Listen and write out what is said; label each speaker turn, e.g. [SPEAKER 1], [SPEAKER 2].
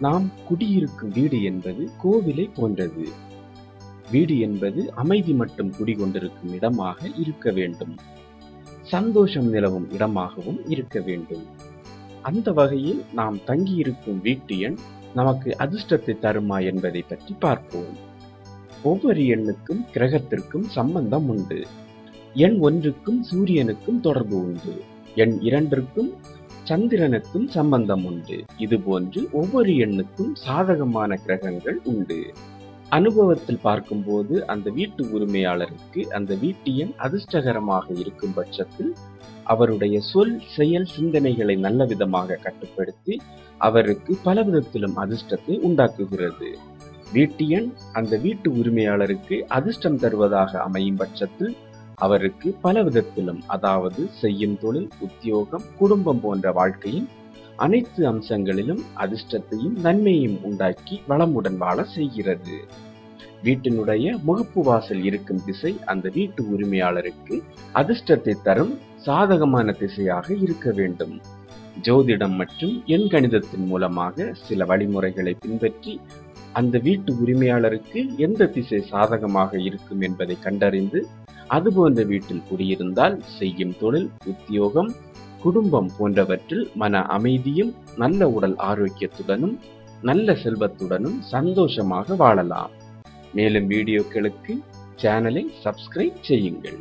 [SPEAKER 1] நாம் குடியிருக்கும் வீடு என்பது கோவிலை போன்றது. வீடு என்பது அமைதி மட்டும் குடிகொண்டிருக்கும் இடமாக இருக்க வேண்டும். சந்தோஷம் நிலவும் இடமாகவும் இருக்க வேண்டும். அந்த வகையில் நாம் தங்கியிருக்கும் வீட்டு எண் நமக்கு அதிர்ஷ்டத்தை தருமா என்பதை பற்றி பார்ப்போம். ஒவ்வொரு எண்ணுக்கும் கிரகத்திற்கும் சம்பந்தம் உண்டு. எண் ஒன்றுக்கும் சூரியனுக்கும் தொடர்பு உண்டு. எண் இரண்டிற்கும் சந்திரனுக்கும் சம்பந்தம் உண்டு. இதுபோன்று ஒவ்வொரு எண்ணுக்கும் சாதகமான கிரகங்கள் உண்டு. அனுபவத்தில் பார்க்கும்போது அந்த வீட்டு உரிமையாளருக்கு அந்த வீட்டு எண் அதிர்ஷ்டகரமாக இருக்கும் பட்சத்தில் அவருடைய சொல் செயல் சிந்தனைகளை நல்ல விதமாக கட்டுப்படுத்தி அவருக்கு பல விதத்திலும் அதிர்ஷ்டத்தை உண்டாக்குகிறது. வீட்டு எண் அந்த வீட்டு உரிமையாளருக்கு அதிர்ஷ்டம் தருவதாக அமையும் பட்சத்தில் அவருக்கு பல விதத்திலும் அதாவது செய்யும் தொழில் உத்தியோகம் குடும்பம் போன்ற வாழ்க்கையின் அனைத்து அம்சங்களிலும் அதிர்ஷ்டத்தையும் நன்மையும் உண்டாக்கி வளமுடன் வாழ செய்கிறது. வீட்டினுடைய முகப்பு வாசல் இருக்கும் திசை அந்த வீட்டு உரிமையாளருக்கு அதிர்ஷ்டத்தை தரும் சாதகமான திசையாக இருக்க வேண்டும். ஜோதிடம் மற்றும் எண்கணிதத்தின் மூலமாக சில வழிமுறைகளை பின்பற்றி அந்த வீட்டு உரிமையாளருக்கு எந்த திசை சாதகமாக இருக்கும் என்பதை கண்டறிந்து அதுபோன்ற வீட்டில் குடியிருந்தால் செய்யும் தொழில் உத்தியோகம் குடும்பம் போன்றவற்றில் மன அமைதியும் நல்ல உடல் ஆரோக்கியத்துடனும் நல்ல செல்வத்துடனும் சந்தோஷமாக வாழலாம். மேலும் வீடியோக்களுக்கு சேனலை சப்ஸ்கிரைப் செய்யுங்கள்.